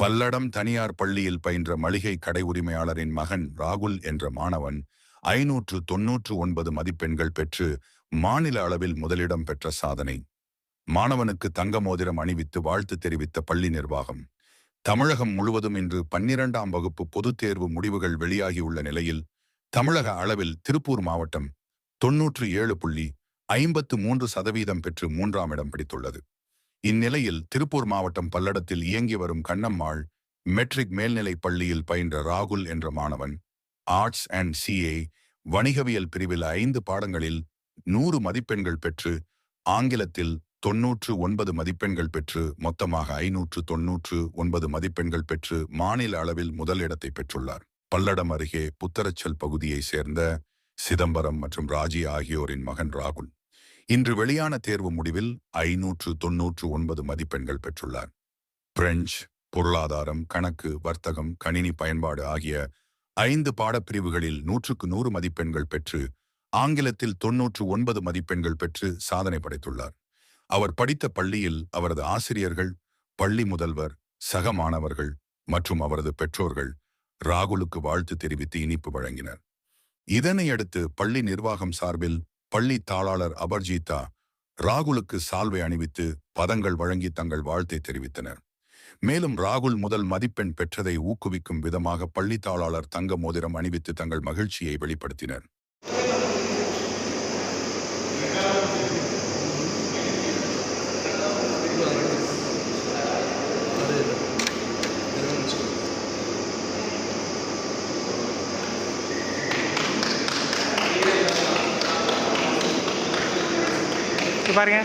பல்லடம் தனியார் பள்ளியில் பயின்ற மளிகை கடை உரிமையாளரின் மகன் ராகுல் என்ற மாணவன் ஐநூற்று தொன்னூற்று ஒன்பது மதிப்பெண்கள் பெற்று மாநில அளவில் முதலிடம் பெற்ற சாதனை. மாணவனுக்கு தங்க மோதிரம் அணிவித்து வாழ்த்து தெரிவித்த பள்ளி நிர்வாகம். தமிழகம் முழுவதும் இன்று பன்னிரண்டாம் வகுப்பு பொதுத் தேர்வு முடிவுகள் வெளியாகியுள்ள நிலையில் தமிழக அளவில் திருப்பூர் மாவட்டம் தொன்னூற்று ஏழு புள்ளி ஐம்பத்து மூன்று சதவீதம் பெற்று மூன்றாம் இடம் பிடித்துள்ளது. இந்நிலையில் திருப்பூர் மாவட்டம் பல்லடத்தில் இயங்கி வரும் கண்ணம்மாள் மெட்ரிக் மேல்நிலைப் பள்ளியில் பயின்ற ராகுல் என்ற மாணவன் ஆர்ட்ஸ் அண்ட் சிஏ வணிகவியல் பிரிவில் ஐந்து பாடங்களில் நூறு மதிப்பெண்கள் பெற்று ஆங்கிலத்தில் தொன்னூற்று ஒன்பது மதிப்பெண்கள் பெற்று மொத்தமாக ஐநூற்று தொன்னூற்று ஒன்பது மதிப்பெண்கள் பெற்று மாநில அளவில் முதலிடத்தை பெற்றுள்ளார். பல்லடம் அருகே புத்தரச்சல் பகுதியைச் சேர்ந்த சிதம்பரம் மற்றும் ராஜி ஆகியோரின் மகன் ராகுல். இன்று வெளியான தேர்வு முடிவில் ஐநூற்று தொன்னூற்று ஒன்பது மதிப்பெண்கள் பெற்றுள்ளார். பிரெஞ்சு பொருளாதாரம் கணக்கு வர்த்தகம் கணினி பயன்பாடு ஆகிய ஐந்து பாடப்பிரிவுகளில் நூற்றுக்கு நூறு மதிப்பெண்கள் பெற்று ஆங்கிலத்தில் தொன்னூற்று ஒன்பது மதிப்பெண்கள் பெற்று சாதனை படைத்துள்ளார். அவர் படித்த பள்ளியில் அவரது ஆசிரியர்கள் பள்ளி முதல்வர் சக மாணவர்கள் மற்றும் அவரது பெற்றோர்கள் ராகுலுக்கு வாழ்த்து தெரிவித்து இனிப்பு வழங்கினர். இதனையடுத்து பள்ளி நிர்வாகம் சார்பில் பள்ளி தாளாளர் அபர்ஜீதா ராகுலுக்கு சால்வை அணிவித்து பதங்கள் வழங்கி தங்கள் வாழ்த்தை தெரிவித்தனர். மேலும் ராகுல் முதல் மதிப்பெண் பெற்றதை ஊக்குவிக்கும் விதமாக பள்ளி தாளாளர் தங்க மோதிரம் அணிவித்து தங்கள் மகிழ்ச்சியை வெளிப்படுத்தினர். இங்க பாருங்க.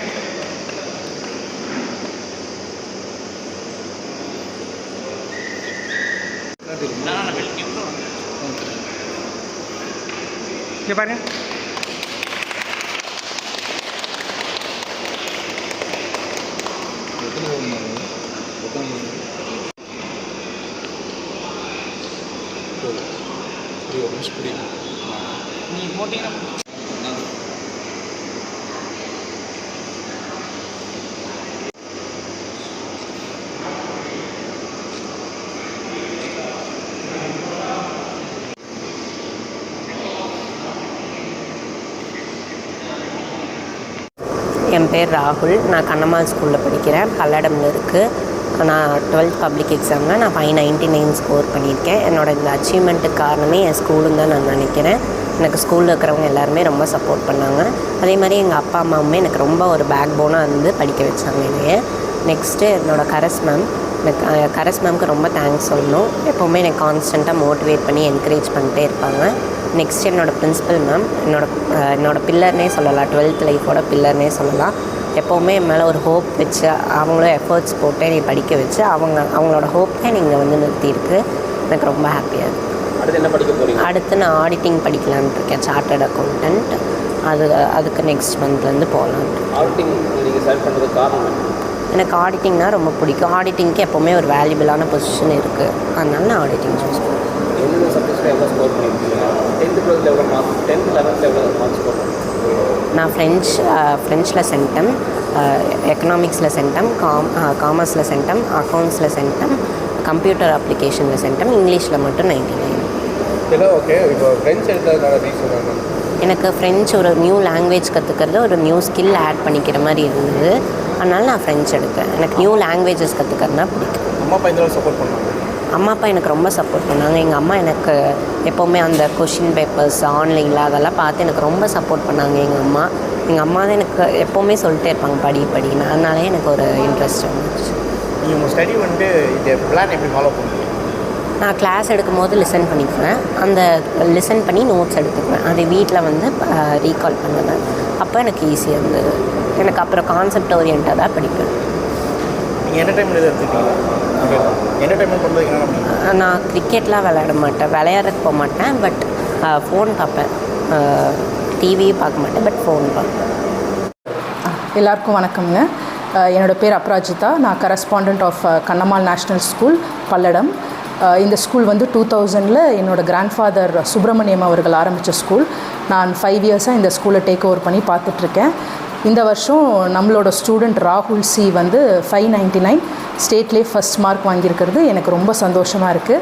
பாருங்க. நீ போட்டீங்கன்னா என் பேர் ராகுல். நான் கண்ணம்மாள் ஸ்கூலில் படிக்கிறேன். பல்லடம்னு இருக்குது நான் டுவெல்த் பப்ளிக் எக்ஸாமில் நான் ஃபைவ் நைன்ட்டி நைன் ஸ்கோர் பண்ணியிருக்கேன். என்னோட இந்த அச்சீவ்மெண்ட்டுக்கு காரணமே என் ஸ்கூலுன்னு தான் நான் நினைக்கிறேன். எனக்கு ஸ்கூலில் இருக்கிறவங்க எல்லாருமே ரொம்ப சப்போர்ட் பண்ணாங்க. அதே மாதிரி எங்கள் அப்பா அம்மாவுமே எனக்கு ரொம்ப ஒரு பேக் போனாக இருந்து படிக்க வச்சாங்க என்னைய. நெக்ஸ்ட்டு என்னோட கரஸ் மேம் எனக்கு கரஸ் மேம்க்கு ரொம்ப தேங்க்ஸ் சொல்லணும். எப்போவுமே எனக்கு கான்ஸ்டண்ட்டாக மோட்டிவேட் பண்ணி என்கரேஜ் பண்ணிட்டே இருப்பாங்க. நெக்ஸ்ட் என்னோட பிரின்சிபல் மேம் என்னோட அஹ், என்னோட பில்லர்னே சொல்லலாம். டுவெல்த் லைஃபோட பில்லர்னே சொல்லலாம். எப்போவுமே என் மேலே ஒரு ஹோப் வச்சு அவங்களும் எஃபர்ட்ஸ் போட்டு நீ படிக்க வச்சு அவங்க அவங்களோட ஹோப்பே நீங்கள் வந்து நிறுத்தியிருக்கு. எனக்கு ரொம்ப ஹாப்பியாக இருக்குது அடுத்து என்ன படிக்க போறீங்க? அடுத்து நான் ஆடிட்டிங் படிக்கலான்ட்டு இருக்கேன் சார்ட்டர்ட் அக்கௌண்டன்ட் அது அதுக்கு நெக்ஸ்ட் மந்த்லேருந்து போகலான்ட்டு ஆடிட்டிங் நீங்கள் செலக்ட் காரணம் எனக்கு ஆடிட்டிங்னா ரொம்ப பிடிக்கும். ஆடிட்டிங்க்கு எப்போவுமே ஒரு வேல்யூபிளான பொசிஷன் இருக்குது அதனால நான் ஆடிட்டிங் சூஸ் பண்ணுறேன் எந்தெந்த சப்ஜெக்ட்ஸில் எவ்வளோ ஸ்கோர் பண்ணியிருக்கீங்க? டென்த்து டுவெல்த்தில் எவ்வளோ மார்க் டென்த் லெவன்த்தில் எவ்வளோ மார்க் ஸ்கோர் நான் ஃப்ரெஞ்ச் ஃப்ரெஞ்சில் சென்டம் எக்கனாமிக்ஸில் சென்டம் காம் காமர்ஸில் சென்டம் அக்கௌண்ட்ஸில் சென்டம் கம்ப்யூட்டர் அப்ளிகேஷனில் சென்டம் இங்கிலீஷில் மட்டும் நைன்டி நைன் ஓகே இப்போ ரீசன் எனக்கு ஃப்ரெஞ்ச் ஒரு நியூ லாங்குவேஜ் கற்றுக்கிறது ஒரு நியூ ஸ்கில் ஆட் பண்ணிக்கிற மாதிரி இருந்தது. அதனால நான் ஃப்ரெஞ்ச் எடுத்தேன். எனக்கு நியூ லாங்குவேஜஸ் கற்றுக்கிறதுனா பிடிக்கும். அம்மா அப்பா இந்த சப்போர்ட் பண்ணாங்க அம்மா அப்பா எனக்கு ரொம்ப சப்போர்ட் பண்ணாங்க. எங்கள் அம்மா எனக்கு எப்போவுமே அந்த கொஷின் பேப்பர்ஸ் ஆன்லைனில் அதெல்லாம் பார்த்து எனக்கு ரொம்ப சப்போர்ட் பண்ணாங்க. எங்கள் அம்மா எங்கள் அம்மா தான் எனக்கு எப்போவுமே சொல்லிட்டே இருப்பாங்க படி படின்னு. அதனாலே எனக்கு ஒரு இன்ட்ரெஸ்ட் வந்துச்சு. உங்கள் ஸ்டடி வந்துட்டு பிளான் எப்படி ஃபாலோ பண்ணுறீங்க நான் கிளாஸ் எடுக்கும்போது லிசன் பண்ணிக்குவேன். அந்த லிசன் பண்ணி நோட்ஸ் எடுத்துக்குவேன். அதை வீட்டில் வந்து ரீகால் பண்ணுவேன். அப்போ எனக்கு ஈஸியாக இருந்தது. எனக்கு அப்புறம் கான்செப்ட் ஓரியன்டாக தான் படிப்பேன். நீங்கள் என்டர்டைன்மெண்ட் எது எடுத்துக்கிட்டீங்க ஓகே என்டர்டைன்மெண்ட் என்ன பண்ணீங்க? நான் கிரிக்கெட்லாம் விளையாட மாட்டேன். விளையாடுறதுக்கு போக மாட்டேன். பட் ஃபோன் பார்ப்பேன். டிவியும் பார்க்க மாட்டேன். பட் ஃபோன் பார்ப்பேன். எல்லாருக்கும் வணக்கம்ங்க. அஹ் என்னோட பேர் அப்ராஜிதா. நான் correspondent of Kannammal national school Palladam. இந்த ஸ்கூல் வந்து டூ தௌசண்டில் என்னோடய கிராண்ட்ஃபாதர் சுப்பிரமணியம் அவர்கள் ஆரம்பித்த ஸ்கூல் நான் ஃபைவ் இயர்ஸாக இந்த ஸ்கூலை டேக் ஓவர் பண்ணி பார்த்துட்ருக்கேன் இந்த வருஷம் நம்மளோட ஸ்டூடெண்ட் ராகுல் சி வந்து ஃபைவ் நைன்ட்டி நைன் ஸ்டேட்லேயே ஃபஸ்ட் மார்க் வாங்கியிருக்கிறது. எனக்கு ரொம்ப சந்தோஷமாக இருக்குது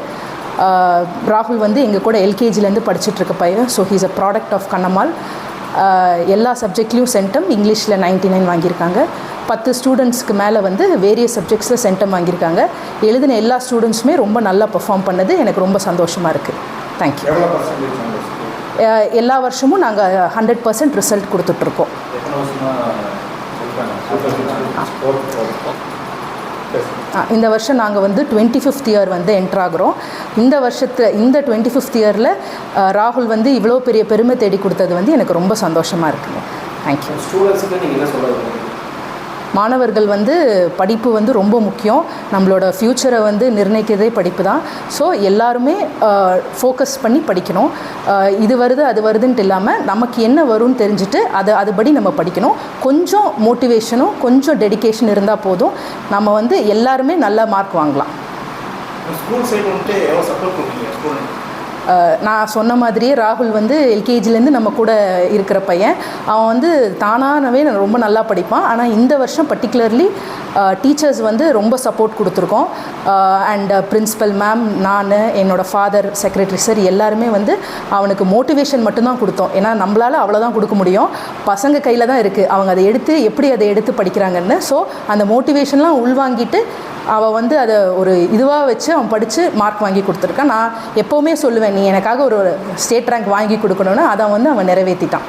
ராகுல் வந்து எங்கள் கூட எல்கேஜிலேருந்து படிச்சுட்ருக்க பையன். So he's a product of Kannammal எல்லா சப்ஜெக்ட்லேயும் சென்டம் இங்கிலீஷில் 99 நைன் வாங்கியிருக்காங்க. பத்து ஸ்டூடெண்ட்ஸ்க்கு மேலே வந்து வேரியஸ் சப்ஜெக்ட்ஸில் சென்டம் வாங்கியிருக்காங்க. எழுதின எல்லா ஸ்டூடெண்ட்ஸுமே ரொம்ப நல்லா பெர்ஃபார்ம் பண்ணது. எனக்கு ரொம்ப சந்தோஷமாக இருக்குது தேங்க்யூ எல்லா வருஷமும் நாங்கள் ஹண்ட்ரட் பர்சன்ட் ரிசல்ட் கொடுத்துட்ருக்கோம். இந்த வருஷம் நாங்கள் வந்து டுவெண்ட்டி ஃபிஃப்த் இயர் வந்து என்ட்ராகிறோம் இந்த வருஷத்து இந்த டுவெண்ட்டி ஃபிஃப்த் இயரில் ராகுல் வந்து இவ்வளோ பெரிய பெருமை தேடி கொடுத்தது வந்து எனக்கு ரொம்ப சந்தோஷமாக இருக்குங்க. தேங்க்யூ ஸ்டூடெண்ட்ஸுக்கு நீங்கள் என்ன சொல்ல மாணவர்கள் வந்து படிப்பு வந்து ரொம்ப முக்கியம். நம்மளோட ஃப்யூச்சரை வந்து நிர்ணயிக்கிறதே படிப்பு தான். ஸோ எல்லாருமே ஃபோக்கஸ் பண்ணி படிக்கணும். இது வருது அது வருதுன்ட்டு இல்லாமல் நமக்கு என்ன வரும்னு தெரிஞ்சுட்டு அதை அதுபடி நம்ம படிக்கணும். கொஞ்சம் மோட்டிவேஷனும் கொஞ்சம் டெடிகேஷன் இருந்தால் போதும். நம்ம வந்து எல்லாருமே நல்ல மார்க் வாங்கலாம். ஸ்கூல் சைடு வந்துட்டு எவ்வளோ சப்போர்ட் பண்ணுறீங்க ஸ்கூல் நான் சொன்ன மாதிரியே ராகுல் வந்து எல்கேஜிலேருந்து நம்ம கூட இருக்கிற பையன். அவன் வந்து தானானவே ரொம்ப நல்லா படிப்பான். ஆனால் இந்த வருஷம் பர்டிகுலர்லி டீச்சர்ஸ் வந்து ரொம்ப சப்போர்ட் கொடுத்துருக்கோம். அண்ட் பிரின்ஸிபல் மேம் நான் என்னோடய ஃபாதர் செக்ரட்டரி சார் எல்லாருமே வந்து அவனுக்கு மோட்டிவேஷன் மட்டும்தான் கொடுத்தோம். ஏன்னா நம்மளால் அவ்வளோதான் கொடுக்க முடியும். பசங்க கையில் தான் இருக்குது அவங்க அதை எடுத்து எப்படி அதை எடுத்து படிக்கிறாங்கன்னு. ஸோ அந்த மோட்டிவேஷன்லாம் உள்வாங்கிட்டு அவள் வந்து அதை ஒரு இதுவாக வச்சு அவன் படித்து மார்க் வாங்கி கொடுத்துருக்கான். நான் எப்போவுமே சொல்லுவேன் நீ எனக்காக ஒரு ஸ்டேட் ரேங்க் வாங்கி கொடுக்கணும்னு அதை வந்து அவன் நிறைவேற்றிட்டான்